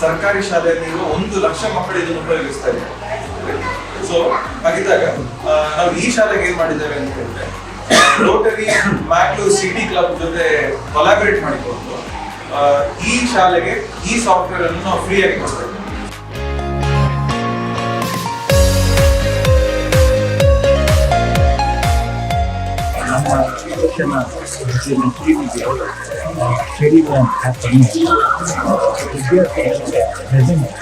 ಸರ್ಕಾರಿ ಶಾಲೆಯಲ್ಲಿ ಇರುವ ಒಂದು ಲಕ್ಷ ಮಕ್ಕಳು ಇದನ್ನು ಉಪಯೋಗಿಸ್ತಾ ಇದ್ದಾರೆ. ಸೊ ಹಾಗಿದ್ದಾಗ ನಾವು ಈ ಶಾಲೆಗೆ ಏನ್ ಮಾಡಿದ್ದೇವೆ ಅಂತ ಹೇಳಿದ್ರೆ ರೋಟರಿ ಮ್ಯಾಕ್ಲೂ ಸಿಟಿ ಕ್ಲಬ್ ಜೊತೆ ಕೊಲಾಬರೇಟ್ ಮಾಡಿಕೊಂಡು ಈ ಶಾಲೆಗೆ ಈ ಸಾಫ್ಟ್ವೇರ್ ಅನ್ನು ನಾವು ಫ್ರೀಯಾಗಿ ಕೊಡ್ತಾ ಶಿಕ್ಷಣ ಟೆಲಿಗ್ರಾಮ್ ಆ್ಯಪನ್ನು ವಿದ್ಯಾರ್ಥಿಗಳಿಗೆ ಪ್ರೆಸೆಂಟ್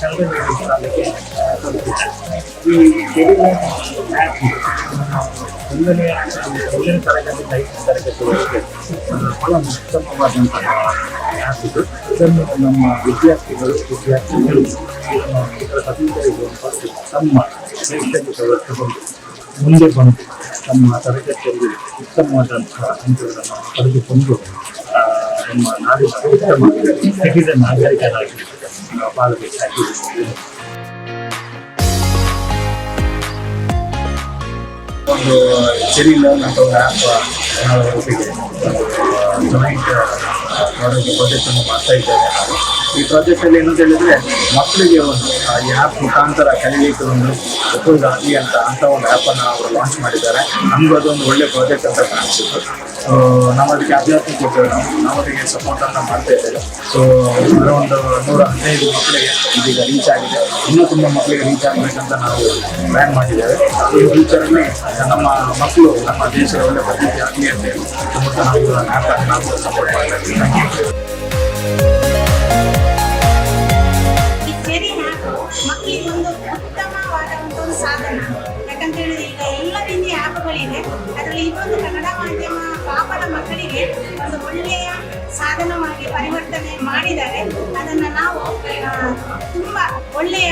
ಚಂದ್ರಗಿರಿ ಶಾಲೆಗೆ ಈ ಟೆಲಿಗ್ರಾಮ್ ಆ್ಯಪ್ ಒಂದನೇ ಒಂದನೇ ತರಗತಿ ಐದನೇ ತರಗತಿವರೆಗೆ ಬಹಳ ಇದನ್ನು ನಮ್ಮ ವಿದ್ಯಾರ್ಥಿಗಳು ವಿದ್ಯಾರ್ಥಿಗಳು ಇದನ್ನು ತಮ್ಮ ಶೈಕ್ಷಣಿಕ ಮುಂದೆ ಬಂದು ತಮ್ಮ ತರಗತಿಯಲ್ಲಿ ಉತ್ತಮವಾದಂತಹ ಅಂಕಗಳನ್ನು ಪಡೆದುಕೊಂಡು ನಮ್ಮ ನಾಡಿನ ಉತ್ತಮ ಸಿಟಿಜನ್ ನಾಗರಿಕರಾಗಿ ಬಾಳಬೇಕಾಗಿದೆ. ಒಂದು ಚೆರಿ ಲೋನ್ ಅಂತ ಒಂದು ಆ್ಯಪ್ ಒಟ್ಟಿಗೆ ಜಾಯಿಂಟ್ ಮಾಡೋಕ್ಕೆ ಪ್ರಾಜೆಕ್ಟನ್ನು ಮಾಡ್ತಾ ಇದ್ದೇವೆ ನಾವು ಈ ಪ್ರಾಜೆಕ್ಟಲ್ಲಿ ಏನಂತ ಹೇಳಿದ್ರೆ ಮಕ್ಕಳಿಗೆ ಒಂದು ಈ ಆ್ಯಪ್ ಮುಖಾಂತರ ಕಲಿಯಲಿಕ್ಕೆ ಒಂದು ಉಪಯೋಗ ಅಂತ ಅಂತ ಒಂದು ಆ್ಯಪನ್ನು ಅವರು ಲಾಂಚ್ ಮಾಡಿದ್ದಾರೆ. ನಮ್ಗೆ ಅದೊಂದು ಒಳ್ಳೆ ಪ್ರಾಜೆಕ್ಟ್ ಅಂತ ಕಾಣಿಸಿತ್ತು. ನಾವು ಅದಕ್ಕೆ ಅಭ್ಯಾಸ ಕೊಟ್ಟೇವೆ ನಾವು ಅದಕ್ಕೆ ಸಪೋರ್ಟ್ ಅನ್ನ ಮಾಡ್ತಾ ಇದ್ದೇವೆ. ಸೊ ಒಂದು ನೂರ ಹದಿನೈದು ಮಕ್ಕಳಿಗೆ ಇದೀಗ ರೀಚ್ ಆಗಿದೆ. ಇನ್ನೂ ತುಂಬ ಮಕ್ಕಳಿಗೆ ರೀಚ್ ಆಗಬೇಕಂತ ನಾವು ಪ್ಲ್ಯಾನ್ ಮಾಡಿದ್ದೇವೆ. ಈ ಫ್ಯೂಚರಲ್ಲಿ ನಮ್ಮ ಮಕ್ಕಳು ನಮ್ಮ ದೇಶದ ಒಳ್ಳೆ ಪ್ರತಿಭೆ ಆಗಲಿ ಅಂತ ಹೇಳಿ ತುಂಬ ನಾವು ಆ್ಯಪನ್ನು ನಾವು ಸಪೋರ್ಟ್ ಮಾಡ್ತಾ ಇದ್ದೀವಿ. ಪರಿವರ್ತನೆ ಮಾಡಿದ್ದಾರೆ. ಅದನ್ನು ನಾವು ತುಂಬಾ ಒಳ್ಳೆಯ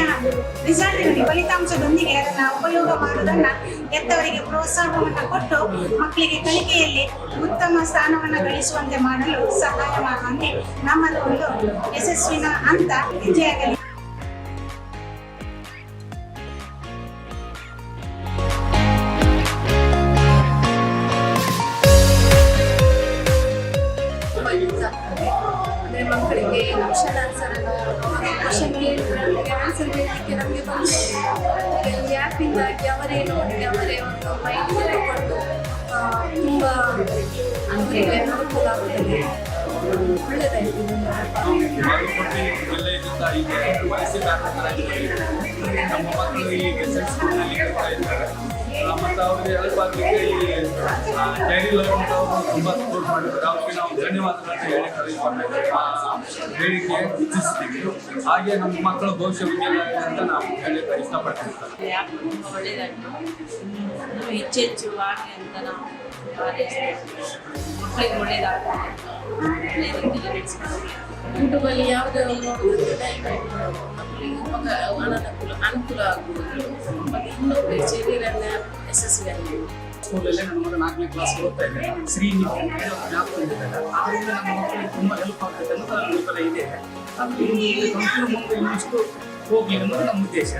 ರಿಸಲ್ಟ್ ಫಲಿತಾಂಶದೊಂದಿಗೆ ಅದನ್ನು ಉಪಯೋಗ ಮಾಡುವುದನ್ನು ಎತ್ತವರಿಗೆ ಪ್ರೋತ್ಸಾಹವನ್ನು ಕೊಟ್ಟು ಮಕ್ಕಳಿಗೆ ಕಲಿಕೆಯಲ್ಲಿ ಉತ್ತಮ ಸ್ಥಾನವನ್ನು ಗಳಿಸುವಂತೆ ಮಾಡಲು ಸಹಾಯ ಮಾಡುವಂತೆ ನಮ್ಮದು ಒಂದು ಯಶಸ್ವಿನ ಹಂತ, ಹೆಜ್ಜೆಯಾಗಲಿ. ಈ ಆ್ಯಪಿಂದಾಗಿ ಅವರೇ ನೋಡಿ ಅವರೇ ಒಂದು ಮೈಂಡ್ ತಗೊಂಡು ತುಂಬ ಅವರಿಗೆ ಅನುಕೂಲ ಆಗ್ತದೆ ಒಳ್ಳೆದಾಯ್ತು ಇದೊಂದು app. ಬಾಗಲಕೋಟೆ ಜಿಲ್ಲೆಯಿಂದ ಈಗ ವಲಸೆ ಕಾರ್ಮಿಕರಾಗಿದ್ದಾರೆ ನಮ್ಮ ಮಕ್ಕಳು ಈಗ ಎಸ್ ಎಲ್ ಸ್ಕೂಲ್ನಲ್ಲಿ ಅವ್ರಿಗೆ ಹೆಲ್ಪ್ ಆಗಲಿಕ್ಕೆ ಈ ಡೈರಿ ಅವರು ತುಂಬ ಸಪೋರ್ಟ್ ಮಾಡಿದ್ದಾರೆ. ಅವ್ರಿಗೆ ನಾವು ಧನ್ಯವಾದಗಳನ್ನು ಹೇಳಿ ಹೇಳಿಕೆ ಇಚ್ಛಿಸ್ತೀವಿ. ಹಾಗೆ ನಮ್ಮ ಮಕ್ಕಳ ಭವಿಷ್ಯ ಉಜ್ವಲ ಅಂತ ನಾವು ಹೇಳಲಿಕ್ಕೆ ಇಷ್ಟಪಡ್ತೀವಿ ಒಳ್ಳೆಯದಾಯಿತು ಇನ್ನೂ ಹೆಚ್ಚು ಹೆಚ್ಚು ಆಗಲಿ ಅಂತ ನಾವು. ಮಕ್ಕಳಿಗೆ ಒಳ್ಳೆಯದಾಗ್ತದೆ ಒಳ್ಳೆಯ ರೀತಿಯಲ್ಲಿ ನಡೆಸ್ಕೊಂಡು ಯೂಟ್ಯೂಬಲ್ಲಿ ಯಾವುದೇ ಒಂದು ಮಕ್ಕಳಿಗೆ ಅನನುಕೂಲ ಅನುಕೂಲ ಆಗ್ಬೋದು ಮತ್ತೆ ಇನ್ನೊಬ್ಬರು ಎಸ್ ಯಶಸ್ವಿಯಾಗಿ ಸ್ಕೂಲಲ್ಲೇ ನನ್ನ ಮಗ ನಾಲ್ಕನೇ ಕ್ಲಾಸ್ ಓದ್ತಾ ಇದ್ದಾರೆ ಶ್ರೀ ಜಾಬ್ ಬಂದಿದ್ದಾರೆ ನಮ್ಮ ಮಕ್ಕಳಿಗೆ ತುಂಬ ಹೆಲ್ಪ್ ಆಗ್ತದೆ ಅಂತ ಅನುಕೂಲ ಇದೆ ಅದು ಕಂಪ್ಯೂಟರ್ ಮುಂದೆ ಇನ್ನಷ್ಟು ಹೋಗಲಿ ಅನ್ನೋದು ನಮ್ಮ ಉದ್ದೇಶ